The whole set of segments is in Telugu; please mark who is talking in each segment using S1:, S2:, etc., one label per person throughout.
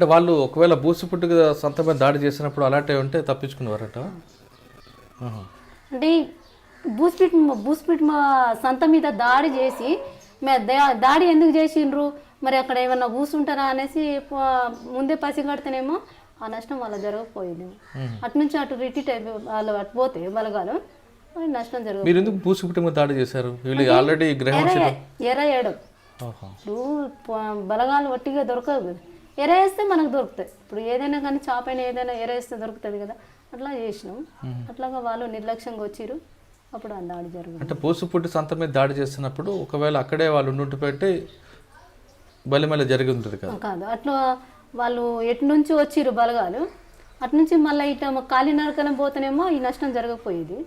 S1: అంటే వాళ్ళు ఒకవేళ బూసిపుట్టుగా సొంత మీద దాడి చేసినప్పుడు అలాంటివి ఉంటే తప్పించుకునేవారట.
S2: అంటే బూస్పిట్ బూస్పిట్ మా సంత మీద దాడి చేసి దాడి ఎందుకు చేసిండ్రు? మరి అక్కడ ఏమన్నా కూర్చుంటారా అనేసి ముందే పసిగడితేనేమో ఆ నష్టం వాళ్ళ జరగకపోయింది. అటు నుంచి అటు రిటీట్ అయిపోయి వాళ్ళు అటు పోతే బలగాలు నష్టం జరగదు
S1: మీరు ఎందుకు బూసిపుట్టు మీద దాడి చేశారు? వీళ్ళు ఆల్రెడీ గ్రహం
S2: ఎర ఎర వేయడం
S1: ఆహా.
S2: ఇప్పుడు బలగాలు వట్టిగా దొరకదు కదా. ఎర వేస్తే మనకు దొరుకుతాయి. ఇప్పుడు ఏదైనా కానీ చాపైన ఏదైనా ఎర వేస్తే దొరుకుతుంది కదా అట్లా చేసినాం. అట్లాగా వాళ్ళు నిర్లక్ష్యంగా వచ్చిర్రు. అప్పుడు ఆ దాడి జరుగుతుంది
S1: అంటే బూసిపుట్టు సంత మీద దాడి చేస్తున్నప్పుడు ఒకవేళ అక్కడే వాళ్ళు ఉండి పెట్టి బలిమల జరిగి ఉంటుంది కదా.
S2: కాదు అట్లా వాళ్ళు ఎటు నుంచి వచ్చిర్రు బలగాలు అటు నుంచి మళ్ళీ ఇట్లా కాలి నరకలం పోతేనేమో ఈ నష్టం జరగకపోయేది.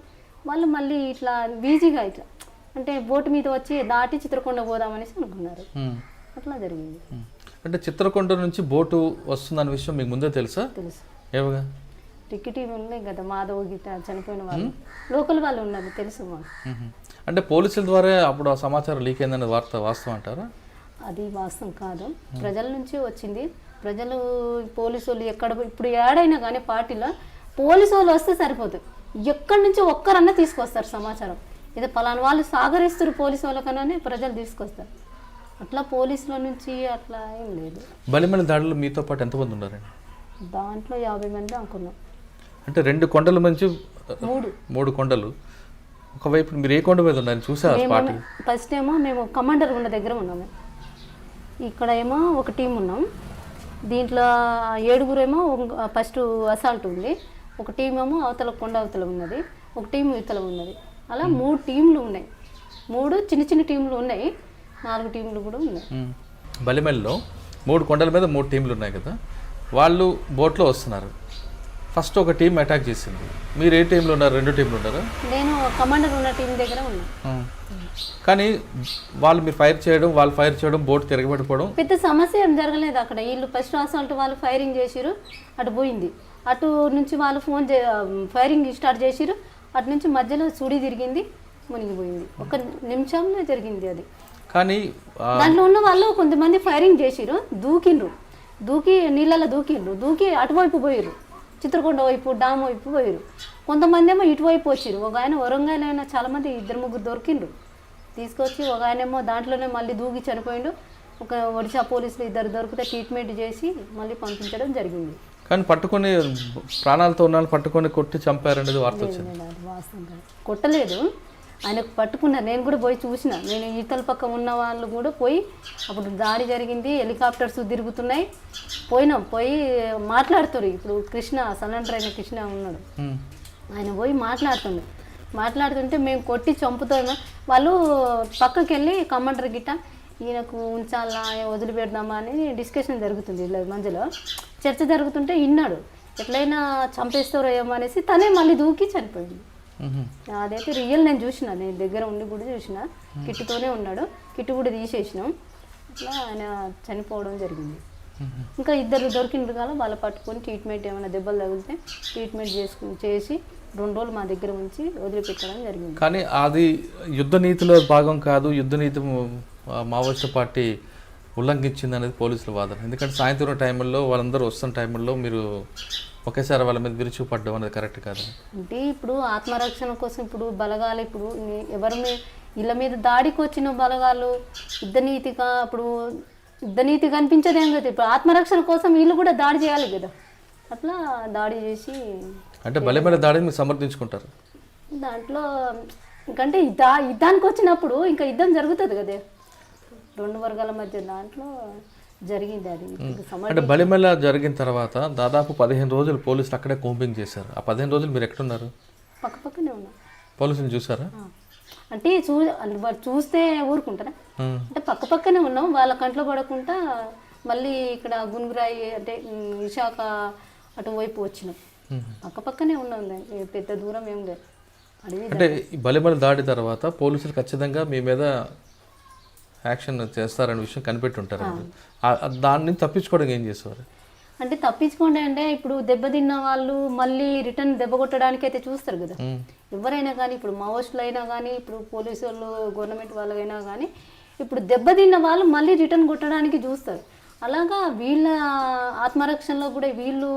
S2: వాళ్ళు మళ్ళీ ఇట్లా ఈజీగా ఇట్లా అంటే బోటు మీద వచ్చి దాటి చిత్రకొండ పోదామనేసి అనుకున్నారు. అట్లా జరిగింది.
S1: అంటే చిత్రకొండ నుంచి బోటు వస్తుందన్న విషయం మీకు ముందే తెలుసా?
S2: తెలుసు.
S1: ఏమగా?
S2: టికెట్ ఉన్నాయి కదా మాధవ్ గీత చనిపోయిన వాళ్ళు. లోకల్ వాళ్ళు ఉన్నారు తెలుసు మాకు.
S1: అంటే పోలీసుల ద్వారా అప్పుడు ఆ సమాచారం లీక్ అయిందనే వార్త వాస్తవం అంటారా?
S2: అది వాస్తవం కాదు. ప్రజల నుంచి వచ్చింది. ప్రజలు పోలీసు వాళ్ళు ఎక్కడ ఇప్పుడు ఏడైనా కానీ పార్టీలో పోలీసు వాళ్ళు వస్తే సరిపోతుంది ఎక్కడి నుంచి ఒక్కరన్నా తీసుకొస్తారు సమాచారం. ఇది పలానా వాళ్ళు సాగరిస్తారు పోలీసు వాళ్ళకన్నా ప్రజలు తీసుకొస్తారు. అట్లా పోలీసుల నుంచి అట్లా ఏం లేదు.
S1: బలిమల దాడిలో మీతో పాటు ఎంతమంది ఉన్నారండి
S2: దాంట్లో యాభై మంది అనుకున్నాం.
S1: అంటే రెండు కొండల నుంచి
S2: మూడు.
S1: మూడు కొండలు. ఒకవైపు మీరు ఏ కొండ మీద ఉన్నారు? చూసారు స్పాట్.
S2: ఫస్ట్ ఏమో మేము కమాండర్ ఉన్న దగ్గర ఉన్నాము ఇక్కడ ఏమో ఒక టీం ఉన్నాం. దీంట్లో ఏడుగురేమో ఫస్ట్ అసాల్ట్ ఉంది. ఒక టీం ఏమో అవతల కొండ అవతల ఉన్నది. ఒక టీం ఇవతల ఉన్నది. అలా మూడు టీంలు ఉన్నాయి. మూడు చిన్న చిన్న టీంలు ఉన్నాయి. నాలుగు టీంలు కూడా ఉన్నాయి.
S1: బలిమెల్లో మూడు కొండల మీద మూడు టీంలు ఉన్నాయి కదా. వాళ్ళు బోట్లో వస్తున్నారు. ఫస్ట్ ఒక టీం అటాక్ చేసింది. మీరు ఏ టీంలో ఉన్నారు? రెండు టీంలు ఉన్నారా?
S2: నేను కమాండర్ ఉన్న టీం దగ్గర ఉన్నా.
S1: కానీ వాళ్ళు మీరు ఫైర్ చేయడం వాళ్ళు ఫైర్ చేయడం బోట్ తిరగబడిపోవడం
S2: పెద్ద సమస్య ఏం జరగలేదు అక్కడ. వీళ్ళు ఫస్ట్ అసాల్ట్ వాళ్ళు ఫైరింగ్ చేసిరు అటు పోయింది. అటు నుంచి వాళ్ళు ఫోన్ చే ఫైరింగ్ స్టార్ట్ చేసిరు అటు నుంచి మధ్యలో సుడి తిరిగింది మునిగిపోయింది. ఒక నిమిషంలో జరిగింది అది.
S1: కానీ
S2: దాంట్లో ఉన్న వాళ్ళు కొంతమంది ఫైరింగ్ చేసిరు దూకిండ్రు. దూకి నీళ్ళలో దూకిండ్రు. దూకి అటువైపు పోయిర్రు. చిత్రకొండ వైపు డామ్ వైపు పోయిరు కొంతమంది ఏమో ఇటువైపు వచ్చిర్రు. ఒక ఆయన వరంగల్ అయినా చాలా మంది ఇద్దరు ముగ్గురు దొరికిండ్రు. తీసుకొచ్చి ఒక ఆయన ఏమో దాంట్లోనే మళ్ళీ దూకి చనిపోయిండు. ఒక ఒడిశా పోలీసులు ఇద్దరు దొరికితే ట్రీట్మెంట్ చేసి మళ్ళీ పంపించడం జరిగింది.
S1: కానీ పట్టుకొని ప్రాణాలతో ఉన్న వాళ్ళని పట్టుకొని కొట్టి చంపారనేది వార్త వచ్చింది.
S2: కొట్టలేదు. ఆయనకు పట్టుకున్నారు నేను కూడా పోయి చూసిన. నేను ఈతల పక్క ఉన్న వాళ్ళు కూడా పోయి అప్పుడు దాడి జరిగింది హెలికాప్టర్స్ తిరుగుతున్నాయి. పోయినాం పోయి మాట్లాడుతారు ఇప్పుడు కృష్ణ సలెండర్ అయిన కృష్ణ ఉన్నాడు. ఆయన పోయి మాట్లాడుతుండే. మాట్లాడుతుంటే మేము కొట్టి చంపుతాము వాళ్ళు పక్కకి వెళ్ళి కమాండర్ గిట్ట ఈయనకు ఉంచాలా వదిలిపెడదామా అని డిస్కషన్ జరుగుతుంది ఇలా మధ్యలో. చర్చ జరుగుతుంటే విన్నాడు ఎట్లయినా చంపేస్తారో ఏమో అనేసి తనే మళ్ళీ దూకి చనిపోయింది. అదైతే రియల్ నేను చూసిన నేను దగ్గర ఉండి కూడా చూసిన. కిట్టుతోనే ఉన్నాడు. కిట్టు కూడా తీసేసినాం. అట్లా ఆయన చనిపోవడం జరిగింది. ఇంకా ఇద్దరు దొరికిండ్రు కదా వాళ్ళు పట్టుకొని ట్రీట్మెంట్ ఏమైనా దెబ్బలు తగిలితే ట్రీట్మెంట్ చేసుకుని చేసి రెండు రోజులు మా దగ్గర ఉంచి వదిలిపెట్టడం జరిగింది.
S1: కానీ అది యుద్ధ నీతిలో భాగం కాదు. యుద్ధ నీతి మావోయిస్టు పార్టీ ఉల్లంఘించింది అనేది పోలీసుల వాదన. ఎందుకంటే సాయంత్రం టైంలో వాళ్ళందరూ వస్తున్న టైంలో మీరు ఒకేసారి వాళ్ళ మీద విరుచుపడ్డం అనేది కరెక్ట్ కాదు.
S2: అంటే ఇప్పుడు ఆత్మరక్షణ కోసం ఇప్పుడు బలగాలు ఇప్పుడు ఎవరి మీద ఇళ్ళ మీద దాడికి వచ్చిన బలగాలు యుద్ధనీతిగా ఇప్పుడు యుద్ధనీతి కనిపించదేం కదా? ఇప్పుడు ఆత్మరక్షణ కోసం వీళ్ళు కూడా దాడి చేయాలి కదా? అట్లా దాడి చేసి
S1: అంటే బలమైన దాడిని మీరు సమర్థించుకుంటారు.
S2: దాంట్లో ఇంకంటే యుద్ధ యుద్ధానికి వచ్చినప్పుడు ఇంకా యుద్ధం జరుగుతుంది కదా. రెండు వర్గాల మధ్య దాంట్లో జరిగింది అది.
S1: అంటే బలిమెల జరిగిన తర్వాత దాదాపు పదిహేను రోజులు పోలీసులు అక్కడే కోంపింగ్ చేశారు. ఆ పదిహేను రోజులు మీరు ఎక్కడున్నారు?
S2: పక్క పక్కనే ఉన్నాం.
S1: పోలీసులు చూసారా.
S2: అంటే చూ చూస్తే ఊరుకుంటారా. అంటే పక్క పక్కనే ఉన్నాం వాళ్ళ కంట్లో పడకుండా మళ్ళీ ఇక్కడ గునుగురాయి అంటే విశాఖ అటువైపు వచ్చినాం. పక్క పక్కనే ఉన్నాం పెద్ద దూరం ఏం లేదు.
S1: అంటే ఈ బలిమల దాడి తర్వాత పోలీసులు ఖచ్చితంగా మీ మీద యాక్షన్ చేస్తారనే విషయం కనిపెట్టి ఉంటారు దాన్ని తప్పించుకోవడానికి ఏం చేసేవారు?
S2: అంటే తప్పించుకోండి అంటే ఇప్పుడు దెబ్బతిన్న వాళ్ళు మళ్ళీ రిటర్న్ దెబ్బ కొట్టడానికి అయితే చూస్తారు కదా. ఎవరైనా కానీ ఇప్పుడు మావోస్టులు అయినా కానీ ఇప్పుడు పోలీసు వాళ్ళు గవర్నమెంట్ వాళ్ళైనా కానీ ఇప్పుడు దెబ్బతిన్న వాళ్ళు మళ్ళీ రిటర్న్ కొట్టడానికి చూస్తారు. అలాగా వీళ్ళ ఆత్మరక్షణలో కూడా వీళ్ళు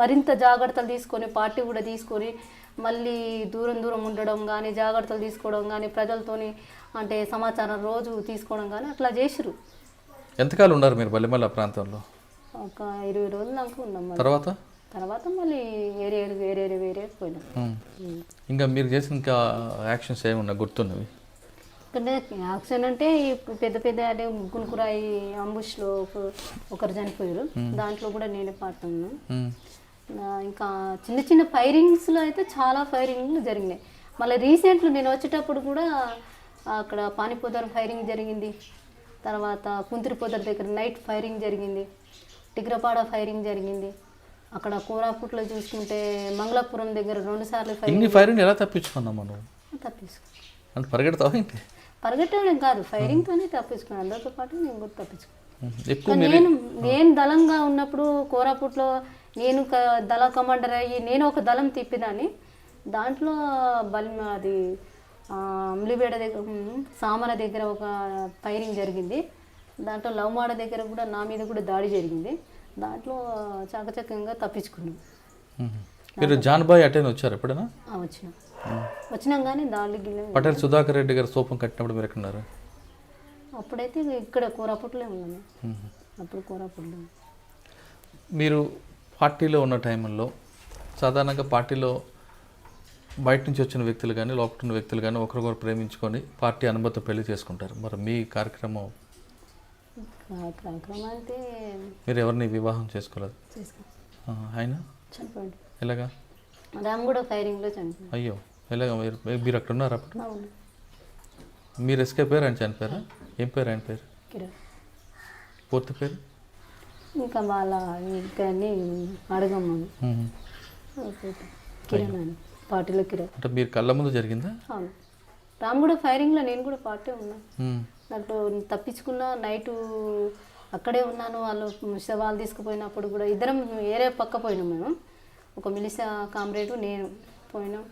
S2: మరింత జాగ్రత్తలు తీసుకొని పార్టీ కూడా తీసుకొని మళ్ళీ దూరం దూరం ఉండడం కానీ జాగ్రత్తలు తీసుకోవడం కానీ ప్రజలతోని అంటే సమాచారం రోజు తీసుకోవడం కానీ అట్లా చేసిరు
S1: ఎంతకాలం ఉన్నారు మీరు బల్లిమల్ల ప్రాంతంలో?
S2: ఒక ఇరవై రోజులు దాకా ఉన్నాం
S1: తర్వాత?
S2: తర్వాత మళ్ళీ వేరే వేరే వేరే పోయినాం.
S1: ఉమ్. ఇంకా మీరు చేసిన ఇంకా యాక్షన్స్ ఏమున్నా గుర్తున్నవి?
S2: అంటే యాక్షన్ అంటే ఈ పెద్ద పెద్ద అంటే గునుకురాయి అంబుష్లో ఒక- ఒకరు చనిపోయారు. దాంట్లో కూడా నేనే పాడుతున్నాను
S1: ఉమ్.
S2: ఇంకా చిన్న చిన్న ఫైరింగ్స్లో అయితే చాలా ఫైరింగ్లు జరిగినాయి. మళ్ళీ రీసెంట్లు నేను వచ్చేటప్పుడు కూడా అక్కడ పానిపోదర్ ఫైరింగ్ జరిగింది. తర్వాత కుంతిరిపోదర్ దగ్గర నైట్ ఫైరింగ్ జరిగింది. టిగ్రపాడ ఫైరింగ్ జరిగింది. అక్కడ కోరాపుట్లో చూసుకుంటే మంగళాపురం దగ్గర రెండు సార్లు ఫైరింగ్
S1: ఫైరింగ్ ఎలా తప్పించుకున్నాం మనం
S2: తప్పించుకున్నాను
S1: అంటే పరిగెడతావా
S2: పరిగెట్టడం కాదు ఫైరింగ్తోనే తప్పించుకున్నాను అందరితో పాటు నేను కూడా తప్పించుకున్నాను.
S1: ఎక్కువ
S2: నేను నేను దళంగా ఉన్నప్పుడు కోరాపుట్లో నేను దళ కమాండర్ అయ్యి నేను ఒక దళం తిప్పిదాన్ని. దాంట్లో బలి అది అమ్లిబేడ దగ్గర సామర దగ్గర ఒక ఫైరింగ్ జరిగింది. దాంట్లో లవ్మాడ దగ్గర కూడా నా మీద కూడా దాడి జరిగింది. దాంట్లో చాకచక్యంగా తప్పించుకున్నాం.
S1: మీరు జాన్బాయ్ అటెన్ వచ్చారు ఎప్పుడైనా?
S2: వచ్చినాం. వచ్చినాం కానీ దాడి
S1: పటేల్ సుధాకర్ రెడ్డి గారు సోపం కట్టినప్పుడు మీరు ఎక్కడున్నారు?
S2: అప్పుడైతే ఇక్కడ కోరాపుట్లో ఉన్నాను.
S1: ఉమ్.
S2: అప్పుడు కోరాపుట్లో.
S1: మీరు పార్టీలో ఉన్న టైంలో సాధారణంగా పార్టీలో బయట నుంచి వచ్చిన వ్యక్తులు కానీ లోపల ఉన్న వ్యక్తులు కానీ ఒకరికొకరు ప్రేమించుకొని పార్టీ అనుమతి పెళ్ళి చేసుకుంటారు. మరి మీ కార్యక్రమం?
S2: కార్యక్రమం అంటే
S1: మీరు ఎవరిని వివాహం చేసుకోలేదు? ఆయన
S2: చనిపోయాడు.
S1: ఎలాగా?
S2: రామ్ కూడా ఫైరింగ్లో చనిపోయాడు
S1: అయ్యో ఎలాగా? మీరు మీరు అక్కడ ఉన్నారు అప్పుడు మీరు ఎస్కేప్ పేరు ఆయన చనిపోయారా? ఏం పేరు? ఆయన పేరు? పూర్తి పేరు?
S2: ఇంకా వాళ్ళ ఇంకా అన్ని అడగమ్మ
S1: ఉమ్.
S2: కిరణ్ అని. పార్టీలో కిరణ్.
S1: అంటే మీరు కళ్ళ ముందు జరిగిందా?
S2: రామ్ కూడా ఫైరింగ్లో నేను కూడా పార్టీ ఉన్నా. దాంట్లో తప్పించుకున్న నైటు అక్కడే ఉన్నాను. వాళ్ళు శవాలు తీసుకుపోయినప్పుడు కూడా ఇద్దరం వేరే పక్క పోయినాం మేము. ఒక మిలిసా కామ్రేడు నేను పోయినాం.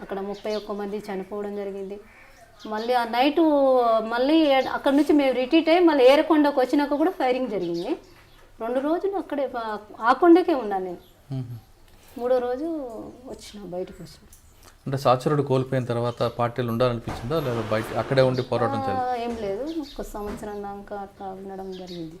S2: అక్కడ ముప్పై ఒక్క మంది చనిపోవడం జరిగింది. మళ్ళీ ఆ నైటు మళ్ళీ అక్కడ నుంచి మేము రిట్రీట్ అయ్యి మళ్ళీ ఏరకొండకు వచ్చినాక కూడా ఫైరింగ్ జరిగింది. రెండు రోజులు అక్కడే ఆ- కొండకే ఉన్నాను నేను. మూడో రోజు వచ్చిన బయటకు వచ్చిన.
S1: అంటే సాచురుడు కోల్పోయిన తర్వాత పార్టీలు ఉండాలనిపించిందా? లేదా బయట అక్కడే ఉండి పోరాటం
S2: ఏం లేదు. ఒక సంవత్సరం దాకా అట్లా ఉండడం జరిగింది.